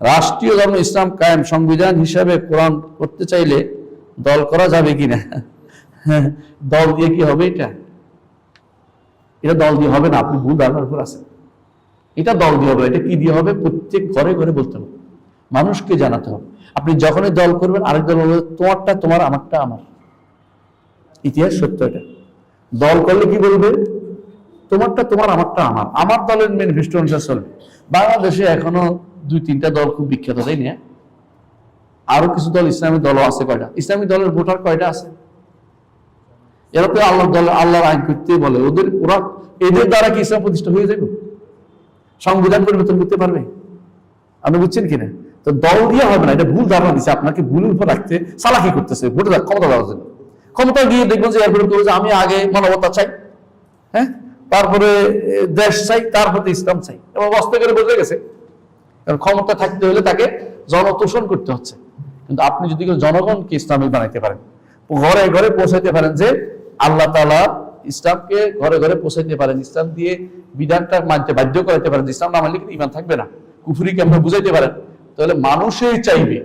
রাষ্ট্রীয় ধর্ম, ইসলাম কায়েম, সংবিধান হিসাবে কোরআন করতে চাইলে দল করা যাবে কি কিনা? দল দিয়ে কি হবে এটা? এটা দল দিয়ে হবে না, আপনি ভুল ধারণার উপর আছেন। এটা দল দিয়ে হবে এটা কি দিয়ে হবে? প্রত্যেক ঘরে ঘরে বলতে হবে। মানুষকে জানাতে হবে। আপনি যখনই দল করবেন, আরেক দল বলবে, তোমারটা তোমার, আমারটা আমার। ইতিহাস সত্য এটা। দল করলে কি বলবে? তোমারটা তোমার, আমারটা আমার। আমার দলের অনুসারে চলবে। বাংলাদেশে এখনও দুই তিনটা দল খুব বিখ্যাত, তাই না? আরও কিছু দল ইসলামী দলও আছে কয়টা? ইসলামী দলের ভোটার কয়টা আছে? এরা তো আল্লাহ দল, আল্লাহর আইন করতে বলে। ওদের, ওরা, এদের দ্বারা কি ইসলাম প্রতিষ্ঠা হয়ে যাবে? সংবিধান পরিবর্তন করতে পারবে? আপনি বুঝছেন কিনা? তো দল দিয়ে হবে না, এটা ভুল ধারণা দিচ্ছে আপনাকে ভুলের উপর রাখতে চালাকি করতেছে ভোটে ক্ষমতা দেওয়ার জন্য। ক্ষমতা গিয়ে দেখবেন যে এরপরে করবে যে আমি আগে মানবতা চাই হ্যাঁ? তারপরে দেশ চাই, তারপরে ইসলাম চাই। এবং বস্তে করে বোঝা গেছে। কারণ ক্ষমতা থাকতে হলে তাকে জনতোষণ করতে হচ্ছে। কিন্তু আপনি যদি জনগণকে ইসলামিক বানাইতে পারেন, ঘরে ঘরে পৌঁছাইতে পারেন যে আল্লাহ তালা ইসলামকে ঘরে ঘরে পৌঁছাইতে পারেন, ইসলাম দিয়ে বিধানটা মানতে বাধ্য করাইতে পারেন ইসলাম না মানলে কিন্তু ইমান থাকবে না। কুফুরিকে আমরা বুঝাইতে পারেন। তাহলে মানুষই চাইবে,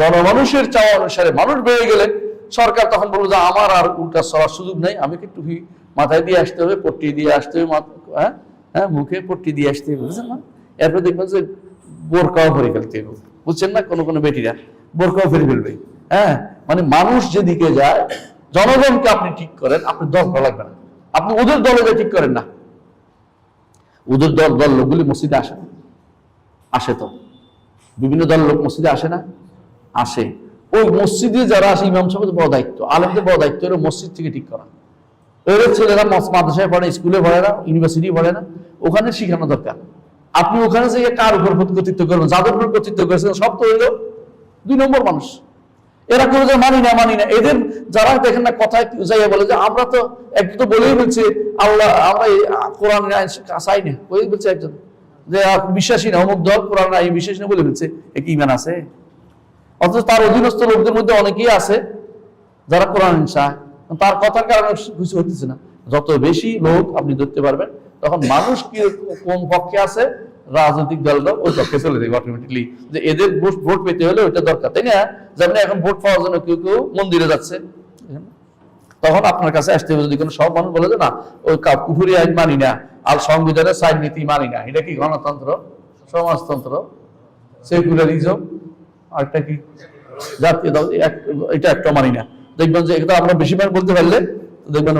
জনমানুষের চাওয়া অনুসারে মানুষ বেড়ে গেলে সরকার তখন বলব যে আমার আর উল্টা সরার সুযোগ নেই, আমি কি টুপি মাথায় দিয়ে আসতে হবে, পট্টি দিয়ে আসতে হবে হ্যাঁ? হ্যাঁ মুখে পট্টি দিয়ে আসতে হবে বুঝছেন না? এরপর দেখবেন যে বোরকাও ভরে ফেলতে হবে। বুঝছেন না? কোনো কোনো বেটিরা বোরকাও ফেলে ফেলবে। হ্যাঁ? মানে মানুষ যেদিকে যায়, জনগণকে আপনি ঠিক করেন, আপনি দল লাগবে না। আপনি ওদের দলে যে ঠিক করেন না। ওদের দল দল লোকগুলি মসজিদে আসে না। আসে তো। বিভিন্ন দল লোক মসজিদে আসে না? আসে। ওই মসজিদে যারা আসে, ইমাম সাহেবের বড় দায়িত্ব। আলেমদের বড় দায়িত্ব হলো মসজিদ থেকে ঠিক করা। এদের ছেলেরা মাদ্রাসায় পড়ে, স্কুলে পড়ে না, ইউনিভার্সিটি পড়ে না। ওখানে শিখানো দরকার। আপনি ওখানে যে কার উপর কর্তৃত্ব করবেন, যাদের উপর কর্তৃত্ব করেছেন, সব তো হইল দুই নম্বর মানুষ। এরা কেউ মানি না মানি না। এদের যারা দেখেন না, কথায় যাইয়া বলে যে, আমরা তো একটু তো বলেই বলছে, আল্লাহ, আমরা এই কোরআন চাই না। ওই বলছে একজন। যে, বিশ্বাসী না, অমুক দল, কোরআন আইন বিশ্বাসী না, বলে বলছে, এ কি ইমান আছে? অথচ তার অধীনস্থ লোকদের মধ্যে অনেকেই আছে, যারা কোরআন চায়। তার কথার কারণে কিছু হতেছে না। যত বেশি লোক আপনি ধরতে পারবেন তখন মানুষ কি কোন পক্ষে আছে? রাজনৈতিক দলটা ওই পক্ষে চলে যাবে অটোমেটিকলি যে এদের ভোট পেতে হলে ওইটা দরকার, তাই না? যেমন এখন ভোট পাওয়ার জন্য কেউ কেউ মন্দিরে যাচ্ছে। তখন আপনার কাছে আসতে হবে যদি কোনো সব মানুষ বলে যে, না, ওই কা- কুফুরি আইন মানি না, আর সংবিধানের সাইন নীতি মানি না। এটা কি গণতন্ত্র? সমাজতন্ত্র? সেকুলারিজম? আরেকটা কি? জাতীয় দল এটা একটা মানি না। দেখবেন যে এটা আমরা বেশিরভাগ বলতে পারলে দেখবেন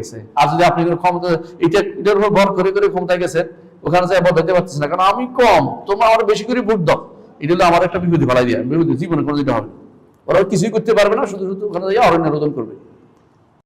গেছে। আর যদি আপনি ক্ষমতা এটা এটার উপর ভর করে করে ক্ষমতায় গেছেন, ওখানে যে বদলাতে পারতেছে না, কারণ আমি কম, তোমরা আমার বেশি করে ভোট দাও। এটা হলো আমার একটা বিপদে ফেলাই দিয়ে। বিপদে জীবনে কোনো দিতে হবে ওরা কিছুই করতে পারবে না, শুধু শুধু ওখানে যাই অরণ্য রোদন করবে।